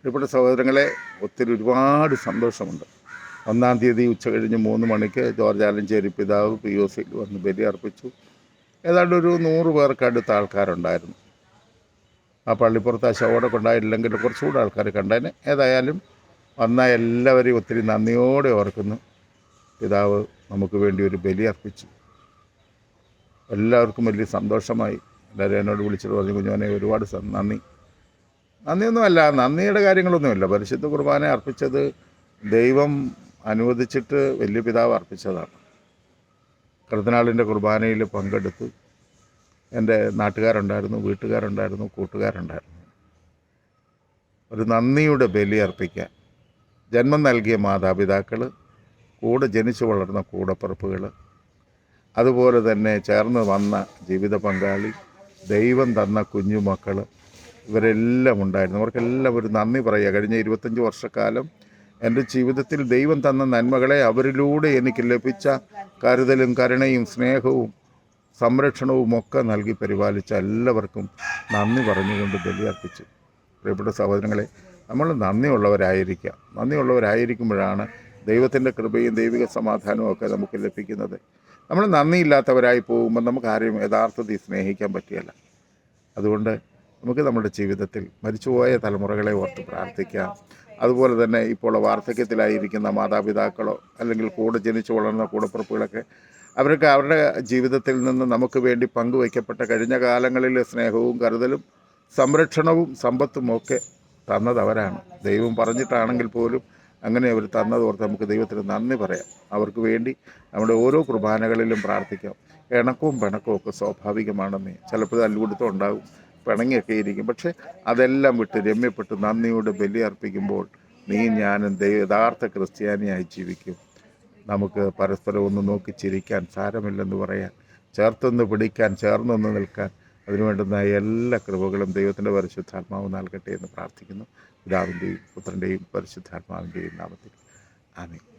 പ്രിയപ്പെട്ട സഹോദരങ്ങളെ ഒത്തിരി ഒരുപാട് സന്തോഷമുണ്ട്. ഒന്നാം തീയതി ഉച്ച കഴിഞ്ഞ് മൂന്ന് മണിക്ക് ജോർജ് ആലഞ്ചേരി പിതാവ് പി ഒ സിയിൽ വന്ന് ബലി അർപ്പിച്ചു. ഏതാണ്ട് ഒരു നൂറ് പേർക്ക് അടുത്ത ആൾക്കാരുണ്ടായിരുന്നു. ആ പള്ളിപ്പുറത്ത് ആ ശവോടെ കൊണ്ടായില്ലെങ്കിൽ കുറച്ചുകൂടെ ആൾക്കാർ കണ്ടതിന് ഏതായാലും വന്ന എല്ലാവരെയും ഒത്തിരി നന്ദിയോടെ ഓർക്കുന്നു. പിതാവ് നമുക്ക് വേണ്ടി ഒരു ബലി അർപ്പിച്ചു. എല്ലാവർക്കും വലിയ സന്തോഷമായി. എല്ലാവരും എന്നോട് വിളിച്ചിട്ട് പറഞ്ഞു കുഞ്ഞോനെ ഒരുപാട് നന്ദി. നന്ദിയൊന്നുമല്ല നന്ദിയുടെ കാര്യങ്ങളൊന്നുമില്ല. പരിശുദ്ധ കുർബാന അർപ്പിച്ചത് ദൈവം അനുവദിച്ചിട്ട് വലിയ പിതാവ് അർപ്പിച്ചതാണ്. കർദിനാളിന്റെ കുർബാനയിൽ പങ്കെടുത്തു. എന്റെ നാട്ടുകാരുണ്ടായിരുന്നു വീട്ടുകാരുണ്ടായിരുന്നു കൂട്ടുകാരുണ്ടായിരുന്നു. ഒരു നന്ദിയുടെ ബലി അർപ്പിക്കാൻ ജന്മം നൽകിയ മാതാപിതാക്കൾ കൂടെ ജനിച്ചു വളർന്ന കൂടപ്പിറപ്പുകൾ അതുപോലെ തന്നെ ചേർന്ന് വന്ന ജീവിത പങ്കാളി ദൈവം തന്ന കുഞ്ഞുമക്കൾ ഇവരെല്ലാം ഉണ്ടായിരുന്നു. അവർക്കെല്ലാം ഒരു നന്ദി പറയുക. കഴിഞ്ഞ ഇരുപത്തഞ്ച് വർഷക്കാലം എന്റെ ജീവിതത്തിൽ ദൈവം തന്ന നന്മകളെ അവരിലൂടെ എനിക്ക് ലഭിച്ച കരുതലും കരുണയും സ്നേഹവും സംരക്ഷണവും ഒക്കെ നൽകി പരിപാലിച്ച എല്ലാവർക്കും നന്ദി പറഞ്ഞുകൊണ്ട് ബലിയർപ്പിച്ചു. പ്രിയപ്പെട്ട സഹോദരങ്ങളെ നമ്മൾ നന്ദിയുള്ളവരായിരിക്കാം. നന്ദിയുള്ളവരായിരിക്കുമ്പോഴാണ് ദൈവത്തിന്റെ കൃപയും ദൈവിക സമാധാനവും ഒക്കെ നമുക്ക് ലഭിക്കുന്നത്. നമ്മൾ നന്ദിയില്ലാത്തവരായി പോകുമ്പോൾ നമുക്ക് ആരെയും യഥാർത്ഥത്തിൽ സ്നേഹിക്കാൻ പറ്റിയല്ല അതുകൊണ്ട് നമുക്ക് നമ്മുടെ ജീവിതത്തിൽ മരിച്ചുപോയ തലമുറകളെ ഓർത്ത് പ്രാർത്ഥിക്കാം. അതുപോലെ തന്നെ ഇപ്പോൾ വാർദ്ധക്യത്തിലായിരിക്കുന്ന മാതാപിതാക്കളോ അല്ലെങ്കിൽ കൂടെ ജനിച്ചു വളർന്ന കൂടപ്പുറപ്പുകളൊക്കെ അവർക്ക് അവരുടെ ജീവിതത്തിൽ നിന്ന് നമുക്ക് വേണ്ടി പങ്കുവയ്ക്കപ്പെട്ട കഴിഞ്ഞ കാലങ്ങളിലെ സ്നേഹവും കരുതലും സംരക്ഷണവും സമ്പത്തും ഒക്കെ തന്നത് അവരാണ് ദൈവം പറഞ്ഞിട്ടാണെങ്കിൽ പോലും അങ്ങനെ അവർ തന്നതോർത്ത് നമുക്ക് ദൈവത്തിന് നന്ദി പറയാം. അവർക്ക് വേണ്ടി നമ്മുടെ ഓരോ കുർബാനകളിലും പ്രാർത്ഥിക്കാം. ഇണക്കവും പിണക്കവും ഒക്കെ സ്വാഭാവികമാണെന്നേ. ചിലപ്പോൾ തല്ലുകൊടുത്തം ഉണ്ടാകും. പിണങ്ങിയൊക്കെ ഇരിക്കും പക്ഷേ അതെല്ലാം വിട്ട് രമ്യപ്പെട്ട് നന്ദിയോട് ബലി അർപ്പിക്കുമ്പോൾ നീ ഞാനും ദൈവ യഥാർത്ഥ ക്രിസ്ത്യാനിയായി ജീവിക്കും. നമുക്ക് പരസ്പരം ഒന്ന് നോക്കി ചിരിക്കാൻ സാരമില്ലെന്ന് പറയാൻ ചേർത്തൊന്ന് പിടിക്കാൻ ചേർന്നൊന്ന് നിൽക്കാൻ അതിനുവേണ്ടുന്ന എല്ലാ കൃപകളും ദൈവത്തിന്റെ പരിശുദ്ധാത്മാവ് നൽകട്ടെ എന്ന് പ്രാർത്ഥിക്കുന്നു. പിതാവിന്റെയും പുത്രന്റെയും പരിശുദ്ധാത്മാവിന്റെയും നാമത്തിൽ. ആമീൻ.